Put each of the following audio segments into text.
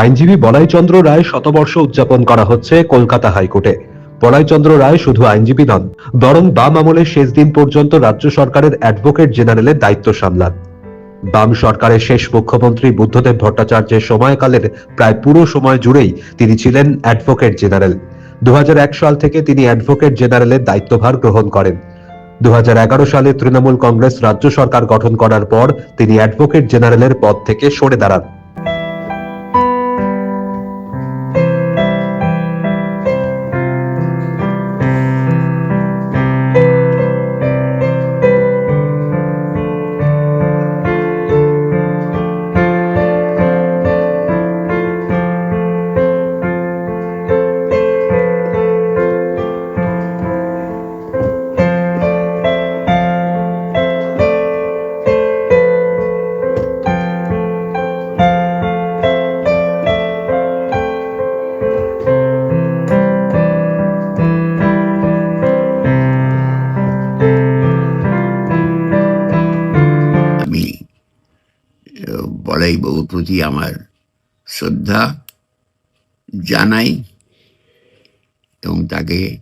আইনজীবী বলাইচন্দ্র রায় শতবর্ষ উদযাপন করা হচ্ছে কলকাতা হাইকোর্টে। বলাইচন্দ্র রায় শুধু আইনজীবী নন, বরং বাম আমলের শেষ দিন পর্যন্ত রাজ্য সরকারের অ্যাডভোকেট জেনারেলের দায়িত্ব সামলান। বাম সরকারের শেষ মুখ্যমন্ত্রী বুদ্ধদেব ভট্টাচার্যের সময়কালের প্রায় পুরো সময় জুড়েই তিনি ছিলেন অ্যাডভোকেট জেনারেল। দু সাল থেকে তিনি অ্যাডভোকেট জেনারেলের দায়িত্বভার গ্রহণ করেন। দু হাজার এগারো সালে তৃণমূল কংগ্রেস রাজ্য সরকার গঠন করার পর তিনি অ্যাডভোকেট জেনারেলের পদ থেকে সরে দাঁড়ান। প্রতি আমার শ্রদ্ধা জানাই এবং তাকে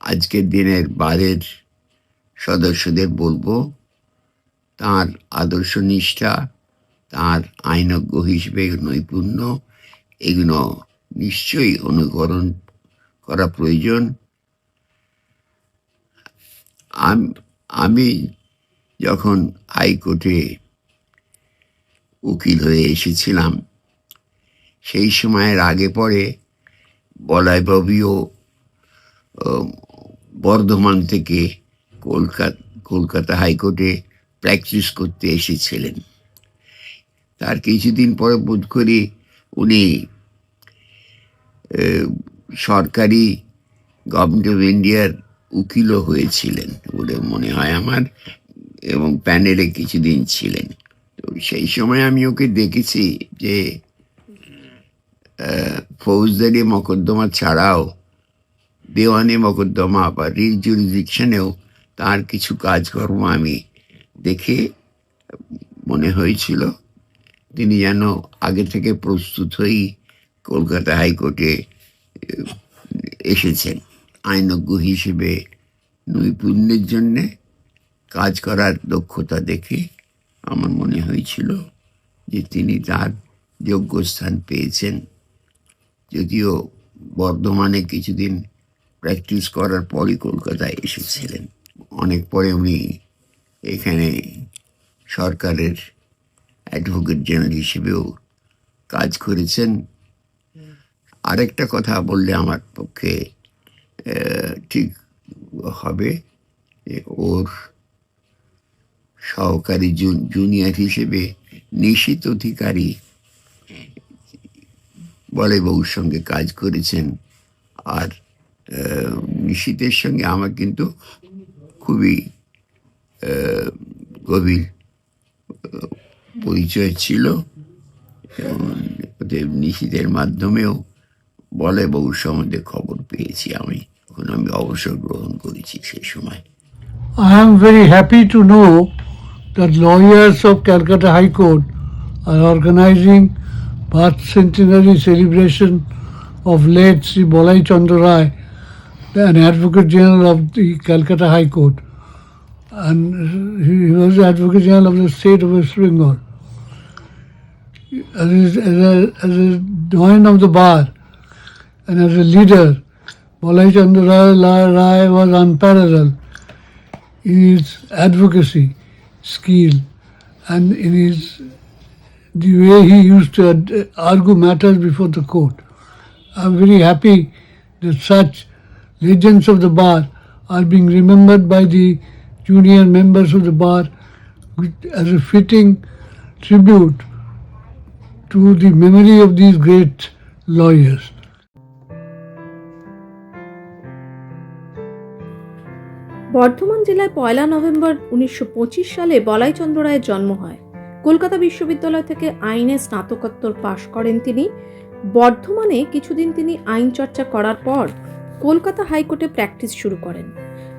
আজকের দিনের বারের সদস্যদের বলব, তার আদর্শ নিষ্ঠা, তার আইনজ্ঞ হিসেবে নৈপুণ্য, এগুলো নিশ্চয়ই অনুকরণ করা প্রয়োজন। আম- যখন হাইকোর্টে উকিল হয়ে এসেছিলাম। সেই সময়ের আগে পরে বলাইবাবুও বর্ধমান থেকে কলকাতা কলকাতা হাইকোর্টে প্র্যাকটিস করতে এসেছিলেন। তার কিছুদিন পরে বোধ করি উনি সরকারি গভর্নমেন্ট অফ ইন্ডিয়ার উকিলও হয়েছিলেন বলে মনে হয় আমার, এবং প্যানেলে কিছুদিন ছিলেন। তো সেই সময় আমি ওকে দেখেছি যে ফৌজদারি মকদ্দমা ছাড়াও দেওয়ানি মকদ্দমা বা রিট জুরিডিকশনেও তার কিছু কাজকর্ম আমি দেখে মনে হয়েছিল। তিনি যেন আগে থেকে প্রস্তুত হয়েই কলকাতা হাইকোর্টে এসেছেন। আইনজ্ঞ হিসেবে নৈপুণ্যের জন্যে কাজ করার দক্ষতা দেখে আমার মনে হয়েছিল যে তিনি তার যোগ্য স্থান পেয়েছেন। যদিও বর্ধমানে কিছুদিন প্র্যাকটিস করার পরই কলকাতায় এসেছিলেন। অনেক পরে উনি এখানে সরকারের অ্যাডভোকেট জেনারেল হিসেবেও কাজ করেছেন। আরেকটা কথা বললে আমার পক্ষে ঠিক হবে ওর সহকারী জুনিয়র হিসেবে নিশিত অধিকারী বলে বউর সঙ্গে কাজ করেছেন। আর নিশিতের সঙ্গে আমার কিন্তু খুবই গভীর পরিচয় ছিল। নিশিতের মাধ্যমেও বলে বউর সম্বন্ধে খবর পেয়েছি আমি। তখন আমি অবসর গ্রহণ করেছি সেই সময়। I am very happy to know that lawyers of Calcutta High Court are organizing birth centenary celebration of late Sri Bolai Chandra an Advocate General of the Calcutta High Court. And he was the Advocate General of the state of West Bengal. As a, as a, as a doyen of the bar and as a leader, Bolai Chandra Rai was unparalleled in his advocacy skill and in his the way he used to argue matters before the court. I'm very happy that such legends of the bar are being remembered by the junior members of the bar as a fitting tribute to the memory of these great lawyers. Bardhaman জেলায় পয়লা November উনিশশো পঁচিশ সালে বলাইচন্দ্র রায়ের জন্ম হয়। কলকাতা বিশ্ববিদ্যালয় থেকে আইনে স্নাতকোত্তর পাশ করেন তিনি। বর্ধমানে কিছুদিন তিনি আইন চর্চা করার পর কলকাতা হাইকোর্টে প্র্যাকটিস শুরু করেন।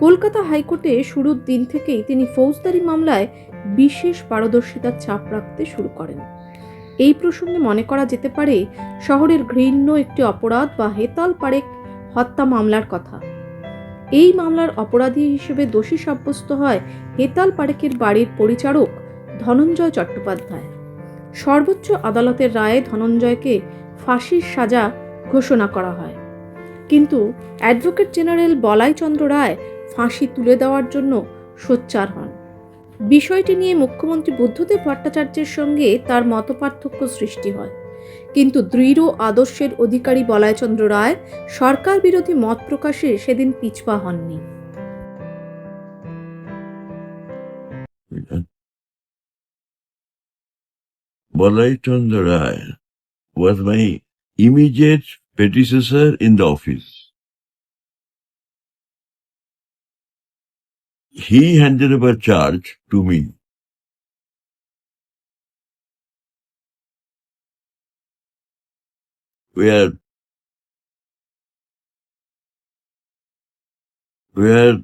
কলকাতা হাইকোর্টে শুরুর দিন থেকেই তিনি ফৌজদারি মামলায় বিশেষ পারদর্শিতার ছাপ রাখতে শুরু করেন। এই প্রসঙ্গে মনে করা যেতে পারে, শহরের ঘৃণ্য একটি অপরাধ বা হেতাল পারেক হত্যা মামলার কথা। এই মামলার অপরাধী হিসেবে দোষী সাব্যস্ত হয় হেতাল পারেকের বাড়ির পরিচারক ধনঞ্জয় চট্টোপাধ্যায়। সর্বোচ্চ আদালতের রায়ে ধনঞ্জয়কে ফাঁসির সাজা ঘোষণা করা হয়। কিন্তু অ্যাডভোকেট জেনারেল বলাইচন্দ্র রায় ফাঁসি তুলে দেওয়ার জন্য সোচ্চার হন। বিষয়টি নিয়ে মুখ্যমন্ত্রী বুদ্ধদেব ভট্টাচার্যের সঙ্গে তার মতপার্থক্য সৃষ্টি হয়। কিন্তু দৃঢ় আদর্শের অধিকারী বলয়চন্দ্র রায় সরকার বিরোধী মত প্রকাশে সেদিন পিছপা হননি। Balaychandra Roy was my immediate predecessor office he charge to me Where where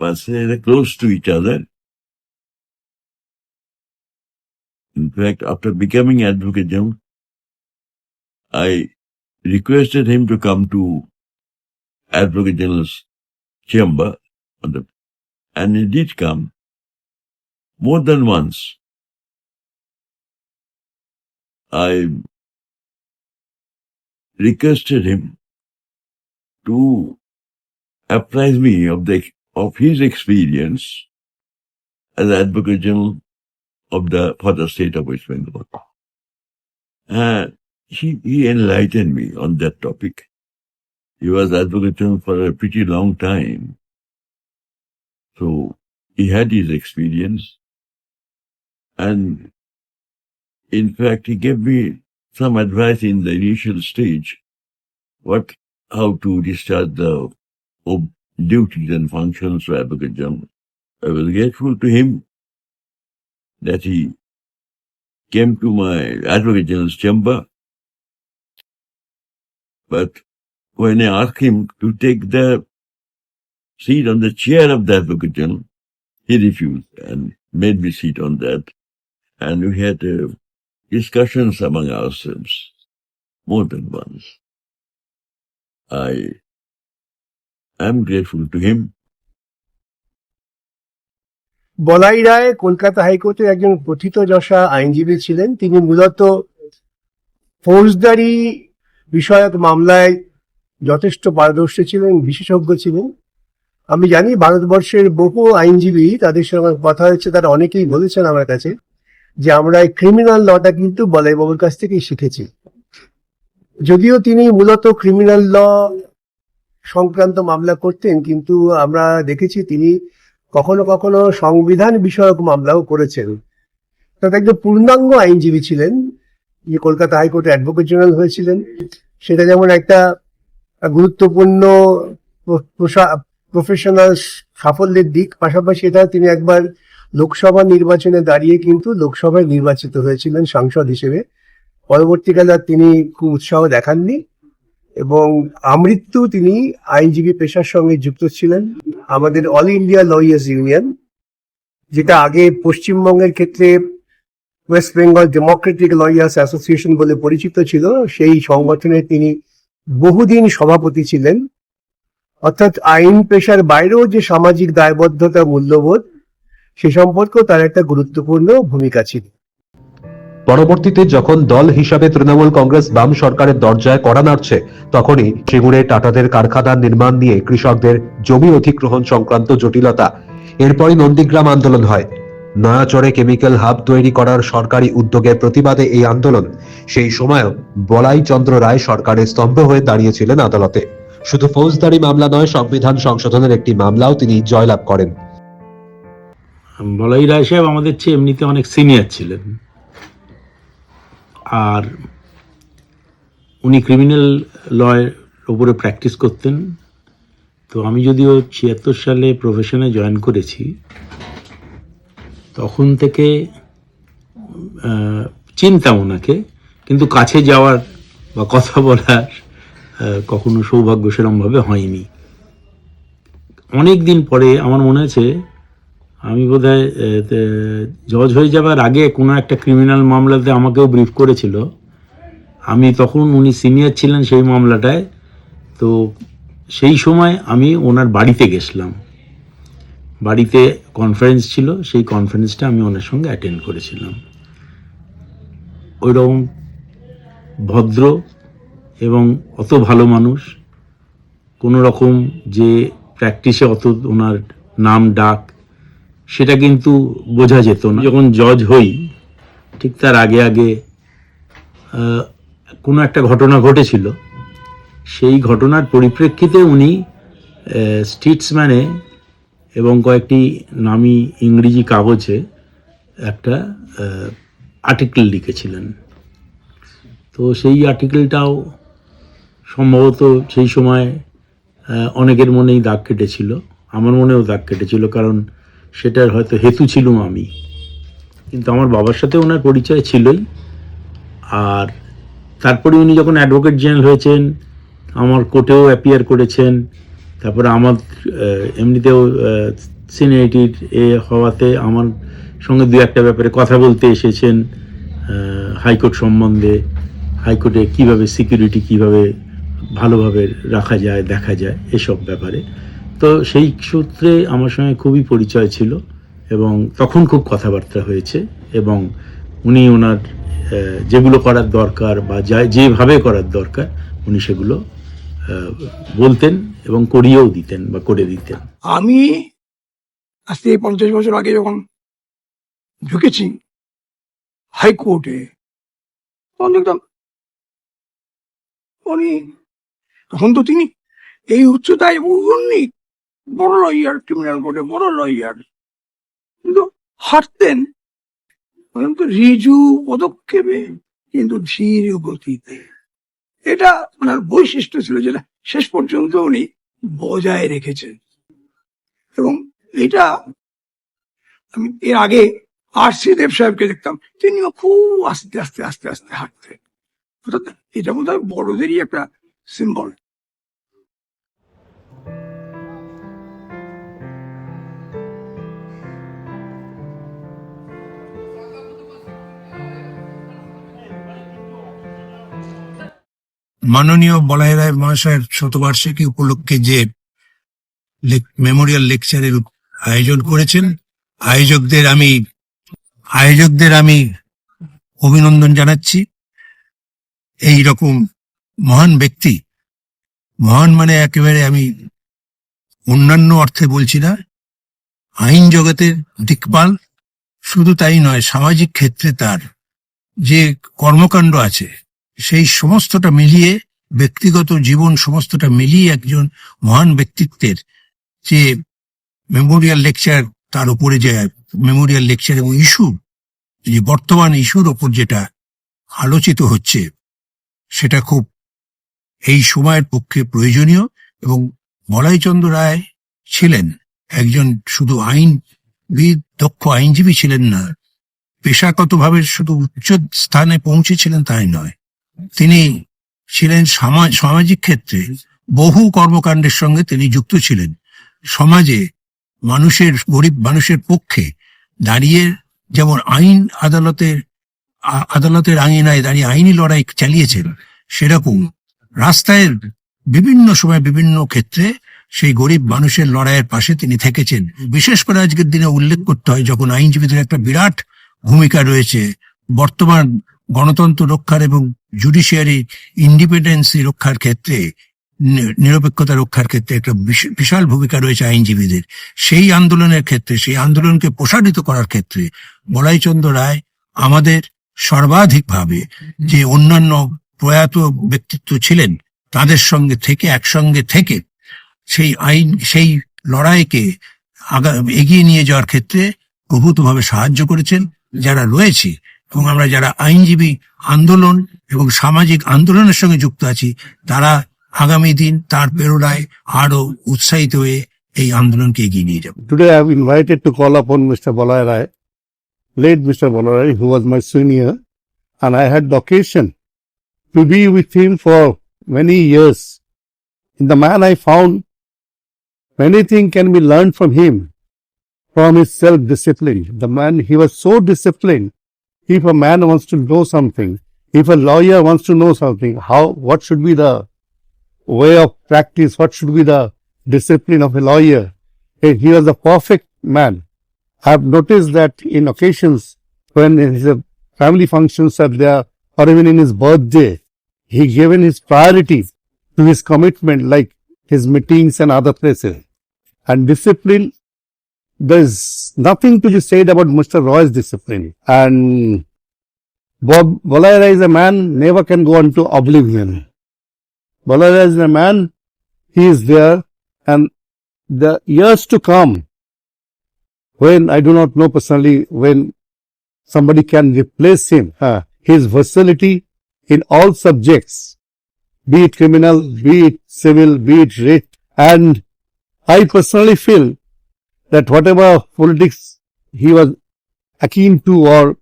was close to each other. In fact, after becoming Advocate General, I requested him to come to Advocate General's chamber, the, and he did come more than once. I requested him to apprise me of the of his experience as Advocate General of the for the state of West Bengal. And he, he enlightened me on that topic. He was advocate general for a pretty long time. So he had his experience. And in fact, he gave me some advice in the initial stage, what, how to discharge the duties and functions of advocate general. I was grateful to him that he came to my advocate general's chamber. But when I asked him to take the seat on the chair of the advocate general, he refused and made me sit on that. And we had uh, discussions among ourselves. More than once. I am grateful to him. বলাই রায় কলকাতা হাইকোর্টের একজন প্রথিতযশা আইনজীবী ছিলেন। তিনি মূলত ফৌজদারি বিষয়ক মামলায় যথেষ্ট পারদর্শী ছিলেন, বিশেষজ্ঞ ছিলেন। আমি জানি ভারতবর্ষের বহু আইনজীবী তাদের সঙ্গে কথা হয়েছে, তারা অনেকেই বলেছেন আমার কাছে। যে আমরা এই ক্রিমিনাল লটা কিন্তু বলাইবাবুর কাছ থেকেই শিখেছি। যদিও তিনি মূলত ক্রিমিনাল ল সংক্রান্ত মামলা করতেন, কিন্তু আমরা দেখেছি তিনি কখনো কখনো সংবিধান বিষয়ক মামলাও করেছেন। তাতে একজন পূর্ণাঙ্গ আইনজীবী ছিলেন যে কলকাতা হাইকোর্টে অ্যাডভোকেট জেনারেল হয়েছিলেন। সেটা যেমন একটা গুরুত্বপূর্ণ প্রফেশনাল সাফল্যের দিক, পাশাপাশি এটা তিনি একবার লোকসভা নির্বাচনে দাঁড়িয়ে কিন্তু লোকসভায় নির্বাচিত হয়েছিলেন সাংসদ হিসেবে। পরবর্তীকালে আর তিনি খুব উৎসাহ দেখাননি এবং আমৃত্যু তিনি আইনজীবী পেশার সঙ্গে যুক্ত ছিলেন। আমাদের অল ইন্ডিয়া লয়ার্স ইউনিয়ন, যেটা আগে পশ্চিমবঙ্গের ক্ষেত্রে West Bengal Democratic lawyers association বলে পরিচিত ছিল, সেই সংগঠনে তিনি বহুদিন সভাপতি ছিলেন। অর্থাৎ আইন পেশার বাইরেও যে সামাজিক দায়বদ্ধতা মূল্যবোধ সে সম্পর্কেও তার একটা গুরুত্বপূর্ণ ভূমিকা ছিল। পরবর্তীতে যখন দল হিসাবে তৃণমূল কংগ্রেস বাম সরকারের দরজায় কড়া নাড়ছে, তখনই সিঙ্গুরে টাটাদের কারখানা নির্মাণ নিয়ে কৃষকদের জমি অধিগ্রহণ সংক্রান্ত জটিলতা। এরপরই নন্দীগ্রাম আন্দোলন হয়। নয়াচরে কেমিক্যাল হাব তৈরি করার সরকারি উদ্যোগের প্রতিবাদে এই আন্দোলন। সেই সময়ও বলাই চন্দ্র রায় সরকারের স্তম্ভ হয়ে দাঁড়িয়েছিলেন আদালতে। শুধু ফৌজদারি মামলা নয়, সংবিধান সংশোধনের একটি মামলাও তিনি জয়লাভ করেন। বলাই রায় সাহেব আমাদের চেয়ে এমনিতে অনেক সিনিয়র ছিলেন। আর উনি ক্রিমিনাল লয়ের ওপরে প্র্যাকটিস করতেন। তো আমি যদিও ছিয়াত্তর সালে প্রফেশনে জয়েন করেছি, তখন থেকে চিনতাম ওনাকে, কিন্তু কাছে যাওয়ার বা কথা বলার কখনো সৌভাগ্য সেরমভাবে হয়নি। অনেক দিন পরে আমার মনে আছে আমি বোধহয় জজ হয়ে যাবার আগে কোনো একটা ক্রিমিনাল মামলাতে আমাকেও ব্রিফ করেছিল। আমি তখন উনি সিনিয়র ছিলেন সেই মামলাটায়, তো সেই সময় আমি ওনার বাড়িতে গেছিলাম। বাড়িতে কনফারেন্স ছিল, সেই কনফারেন্সটা আমি ওনার সঙ্গে অ্যাটেন্ড করেছিলাম। ওইরকম ভদ্র এবং অত ভালো মানুষ, কোনো রকম যে প্র্যাকটিসে অত ওনার নাম, ডাক সেটা কিন্তু বোঝা যেত না। যখন জজ হই, ঠিক তার আগে আগে কোনো একটা ঘটনা ঘটেছিল। সেই ঘটনার পরিপ্রেক্ষিতে উনি স্ট্রিটসম্যানে এবং কয়েকটি নামি ইংরেজি কাগজে একটা আর্টিকেল লিখেছিলেন। তো সেই আর্টিকেলটাও সম্ভবত সেই সময় অনেকের মনেই দাগ কেটেছিল। আমার মনেও দাগ কেটেছিল, কারণ সেটার হয়তো হেতু ছিলাম আমি। কিন্তু আমার বাবার সাথে ওনার পরিচয় ছিলই। আর তারপরে উনি যখন অ্যাডভোকেট জেনারেল হয়েছেন, আমার কোর্টেও অ্যাপিয়ার করেছেন, তারপরে আমার এমনিতেও সিনিয়রিটির এ হওয়াতে আমার সঙ্গে দু একটা ব্যাপারে কথা বলতে এসেছেন হাইকোর্ট সম্বন্ধে, হাইকোর্টে কীভাবে সিকিউরিটি কীভাবে ভালোভাবে রাখা যায়, দেখা যায়, এসব ব্যাপারে। তো সেই সূত্রে আমার সঙ্গে খুবই পরিচয় ছিল এবং তখন খুব কথাবার্তা হয়েছে এবং উনি ওনার যেগুলো করার দরকার বা যা- যেভাবে করার দরকার উনি সেগুলো বলতেন এবং করিয়েও দিতেন বা করে দিতেন। আমি আজ থেকে পঞ্চাশ বছর আগে যখন ঢুকেছি হাইকোর্টে, তখন দেখতাম উনি, তখন তো তিনি এই উচ্চতায় উনি বড় লয়ার ক্রিমিনাল কোর্টে বড় লয়ার কিন্তু হাঁটতেন। অত্যন্ত রিজু পদক্ষেপে, কিন্তু ধীর গতিতে। এটা ওনার বৈশিষ্ট্য ছিল যেটা শেষ পর্যন্ত উনি বজায় রেখেছেন। এবং এটা আমি এর আগে আর সি দেব সাহেবকে দেখতাম। তিনিও খুব আস্তে আস্তে আস্তে আস্তে হাঁটতেন। অর্থাৎ এটা বোধ হয় বড়দেরই একটা সিম্বল মাননীয় বলাই রায় মহাশয়ের শতবার্ষিকী উপলক্ষে যে মেমোরিয়াল লেকচারের আয়োজন করেছেন, আয়োজকদের আমি আয়োজকদের আমি অভিনন্দন জানাচ্ছি। এই রকম মহান ব্যক্তি, মহান মানে একেবারে আমি অন্যান্য অর্থে বলছি না, আইন জগতের দিকপাল, শুধু তাই নয়, সামাজিক ক্ষেত্রে তার যে কর্মকাণ্ড আছে সেই সমস্তটা মিলিয়ে, ব্যক্তিগত জীবন সমস্তটা মিলিয়ে একজন মহান ব্যক্তিত্বের যে মেমোরিয়াল লেকচার তার উপরে যে মেমোরিয়াল লেকচার এবং ইস্যু, যে বর্তমান ইস্যুর ওপর যেটা আলোচিত হচ্ছে, সেটা খুব এই সময়ের পক্ষে প্রয়োজনীয় এবং মলয়চন্দ্র রায় ছিলেন একজন শুধু আইনবিদ, দক্ষ আইনজীবী ছিলেন না, পেশাগতভাবে শুধু উচ্চ স্থানে পৌঁছেছিলেন তাই নয়। তিনি ছিলেন সমাজ সামাজিক ক্ষেত্রে বহু কর্মকাণ্ডের সঙ্গে তিনি যুক্ত ছিলেন। সমাজে মানুষের, গরিব মানুষের পক্ষে দাঁড়িয়ে যেমন আইন আদালতের আদালতের আঙিনায় দাঁড়িয়ে আইনি লড়াই চালিয়েছেন, সেরকম রাস্তায় বিভিন্ন সময় বিভিন্ন ক্ষেত্রে সেই গরিব মানুষের লড়াইয়ের পাশে তিনি থেকেছেন। বিশেষ করে আজকের দিনে উল্লেখ করতে হয়, যখন আইনজীবীদের একটা বিরাট ভূমিকা রয়েছে, বর্তমান গণতন্ত্র রক্ষার এবং জুডিশিয়ারি ইন্ডিপেন্ডেন্সি রক্ষার ক্ষেত্রে নিরপেক্ষতা রক্ষার ক্ষেত্রে একটা বিশ- বিশাল ভূমিকা রয়েছে আইনজীবীদের। সেই আন্দোলনের ক্ষেত্রে, সেই আন্দোলনকে প্রসারিত করার ক্ষেত্রে বলাইচন্দ্র রায় আমাদের সর্বাধিকভাবে যে অন্যান্য প্রয়াত ব্যক্তিত্ব ছিলেন, তাদের সঙ্গে থেকে, একসঙ্গে থেকে সেই আইন, সেই লড়াইকে এগিয়ে নিয়ে যাওয়ার ক্ষেত্রে প্রভূতভাবে সাহায্য করেছেন। যারা রয়েছে এবং আমরা যারা আইনজীবী আন্দোলন এবং সামাজিক আন্দোলনের সঙ্গে যুক্ত আছি তারা আগামী দিন তার প্রেরণায় আরও উৎসাহিত হয়ে এই আন্দোলনকে এগিয়ে নিয়ে যাব Today I have invited to call upon Mr. Balai Rai, late Mr. Balai who was my senior, and I had the occasion to be with him for many years. In the man I found many things can be learned from him. from his self-discipline. The man, he was so disciplined. If a man wants to know something, if a lawyer wants to know something, how, what should be the way of practice, what should be the discipline of a lawyer? He was a perfect man. I have noticed that in occasions when his family functions are there or even in his birthday, he given his priority to his commitment like his meetings and other places. And discipline, there's nothing to be said about Mr. Roy's discipline. And Bob Bolaira is a man never can go into oblivion. Bolaira is a man, he is there and the years to come, when I do not know personally when somebody can replace him, uh, his versatility in all subjects, be it criminal, be it civil, be it writ, and I personally feel that whatever politics he was akin to or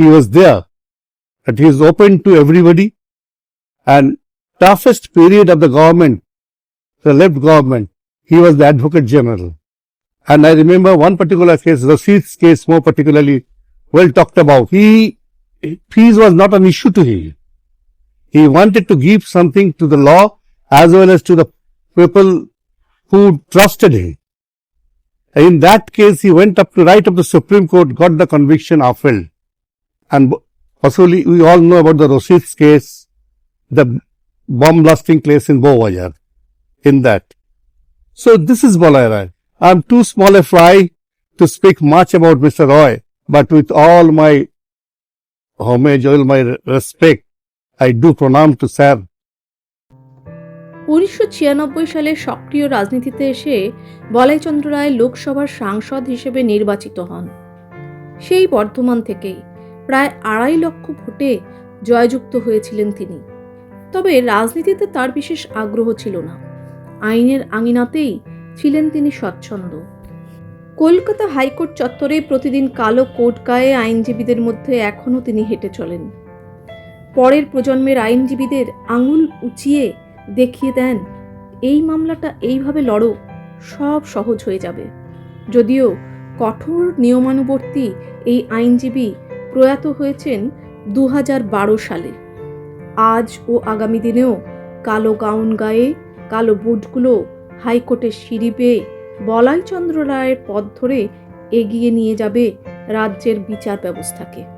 he was there, that he is open to everybody and toughest period of the government, the left government, he was the advocate general. And I remember one particular case, Rashid's case more particularly well talked about. He, fees was not an issue to him. He wanted to give something to the law as well as to the people who trusted him. In that case, he went up to right up the Supreme Court, got the conviction upheld. And possibly we all know about the Rashid's case, the bomb blasting case in Bowajar, in that. So this is Bolaira. I'm too small a fry to speak much about Mr. Roy, but with all my homage, all my respect, I do pronounce to sir উনিশশো ছিয়ানব্বই সালে সক্রিয় রাজনীতিতে এসে বলাইচন্দ্র রায় লোকসভার সাংসদ হিসেবে নির্বাচিত হন। সেই বর্ধমান থেকেই প্রায় আড়াই লক্ষ ভোটে জয়যুক্ত হয়েছিলেন তিনি। তবে রাজনীতিতে তার বিশেষ আগ্রহ ছিল না। আইনের আঙিনাতেই ছিলেন তিনি স্বচ্ছন্দ। কলকাতা হাইকোর্ট চত্বরে প্রতিদিন কালো কোট গায়ে আইনজীবীদের মধ্যে এখনও তিনি হেঁটে চলেন। পরের প্রজন্মের আইনজীবীদের আঙুল উঁচিয়ে দেখিয়ে দেন, এই মামলাটা এইভাবে লড়ো, সব সহজ হয়ে যাবে। যদিও কঠোর নিয়মানুবর্তী এই আইনজীবী প্রয়াত হয়েছেন দু হাজার বারো সালে। আজ ও আগামী দিনেও কালো গাউন গায়ে কালো বুটগুলো হাইকোর্টের সিঁড়ি পেয়ে বলাইচন্দ্র রায়ের পথ ধরে এগিয়ে নিয়ে যাবে রাজ্যের বিচার ব্যবস্থাকে।